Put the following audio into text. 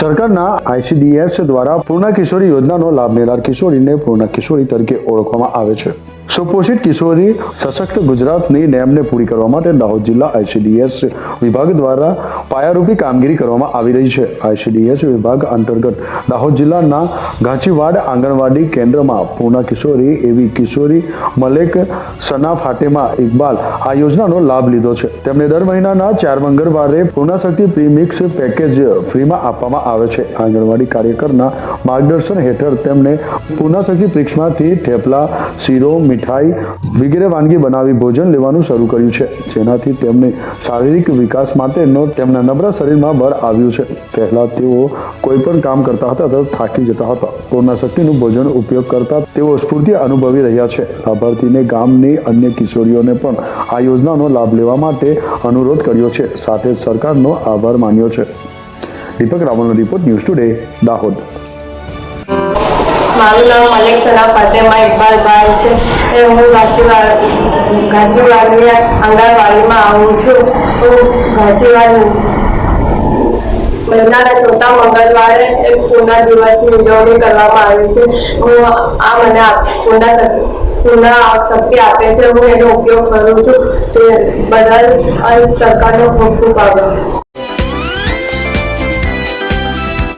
સરકારના આઈસીડીએસ દ્વારા પૂર્ણ કિશોરી યોજનાનો લાભ લેનાર કિશોરીને પૂર્ણ કિશોરી તરીકે ઓળખવામાં આવે છે. સુપોષિત કિશોરી સશક્ત ગુજરાતની નેમને પૂરી કરવા માટે દાહોદ જિલ્લા આઈસીડીએસ વિભાગ દ્વારા પાયારૂપી કામગીરી કરવામાં આવી રહી છે. આઈસીડીએસ વિભાગ અંતર્ગત દાહોદ જિલ્લાના ઘાંચીવાડ, આંગણવાડી કેન્દ્રમાં પૂર્ણ કિશોરી એવી કિશોરી મલેક સના ફાટેમા ઇકબાલ આ યોજનાનો લાભ લીધો છે. તેમને દર મહિનાના ચાર મંગળવારે પૂર્ણાશક્તિ પ્રીમિક્સ પેકેજ ફ્રીમાં આપવામાં આવે છે. આંગણવાડી કાર્યકરના માર્ગદર્શન હેઠળ તેમને પૂર્ણાશક્તિ પ્રિક્સમાંથી થેપલા, શીરો મીઠાઈ વગેરે વાનગી બનાવી ભોજન લેવાનું શરૂ કર્યું છે. જેનાથી તેમને શારીરિક વિકાસ માટેનો તેમના નબળા શરીરમાં બળ આવ્યું છે. પહેલા તેઓ કોઈ પણ કામ કરતા હતા તો થાકી જતા હતા. પૂર્ણ શક્તિનું ભોજન ઉપયોગ કરતા તેઓ સ્ફૂર્તિ અનુભવી રહ્યા છે. લાભાર્થીને ગામની અન્ય કિશોરીઓને પણ આ યોજનાનો લાભ લેવા માટે અનુરોધ કર્યો છે. સાથે સરકારનો આભાર માન્યો છે. દીપક રાવલનો રિપોર્ટ ન્યૂઝ ટુડે, દાહોદ. મારું નામ મલિક સના ઇકબાલ ઇકબાલભાઈ છે. એ હું ગાંચીવાડ ગાજીવાડની આંગણવાડીમાં આવું છું. હું ગાજીવાડ મહિનાના ચોથા મંગળવારે એક પૂર્ણ દિવસની ઉજવણી કરવામાં આવી છે. હું આ મને પૂના પૂર્ણ શક્તિ આપે છે. હું એનો ઉપયોગ કરું છું. તે બદલ સરકારનો ખૂબ ખૂબ આભાર.